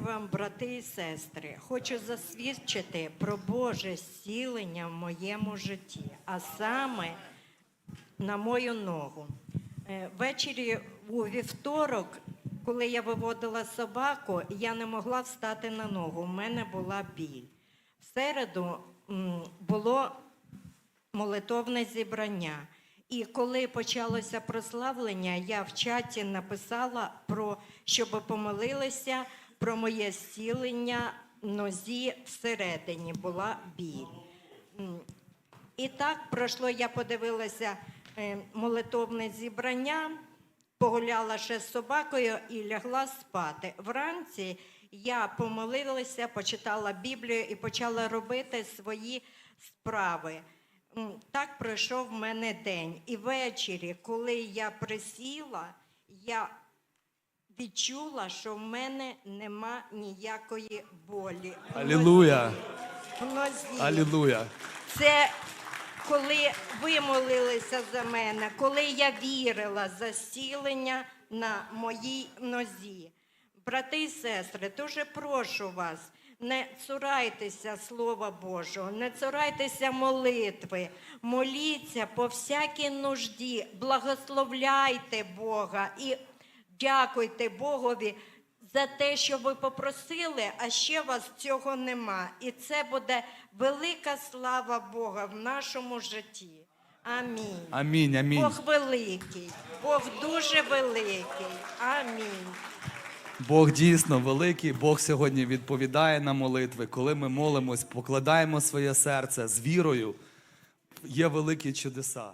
вам, брати і сестри. Хочу засвідчити про Боже зцілення в моєму житті, а саме на мою ногу. Е, Ввечері у вівторок, коли я виводила собаку, я не могла встати на ногу. У мене була біль. В середу було молитовне зібрання. І коли почалося прославлення, я в чаті написала про щоб помолилися про моє зцілення нозі всередині була біль. І так пройшло, я подивилася е, молитовне зібрання, погуляла ще з собакою і лягла спати. Вранці я помолилася, почитала Біблію і почала робити свої справи. Так пройшов в мене день. І ввечері, коли я присіла, я відчула, що в мене нема ніякої болі. Алілуя! Алілуя! Це коли ви молилися за мене, коли я вірила за зцілення на моїй нозі. Брати і сестри, дуже прошу вас, не цурайтеся Слова Божого, не цурайтеся молитви, моліться по всякій нужді, благословляйте Бога і дякуйте Богові за те, що ви попросили, а ще вас цього нема. І це буде велика слава Бога в нашому житті. Амінь. Амінь, амінь. Бог великий, Бог дуже великий. Амінь. Бог дійсно великий. Бог сьогодні відповідає на молитви. Коли ми молимось, покладаємо своє серце з вірою, є великі чудеса.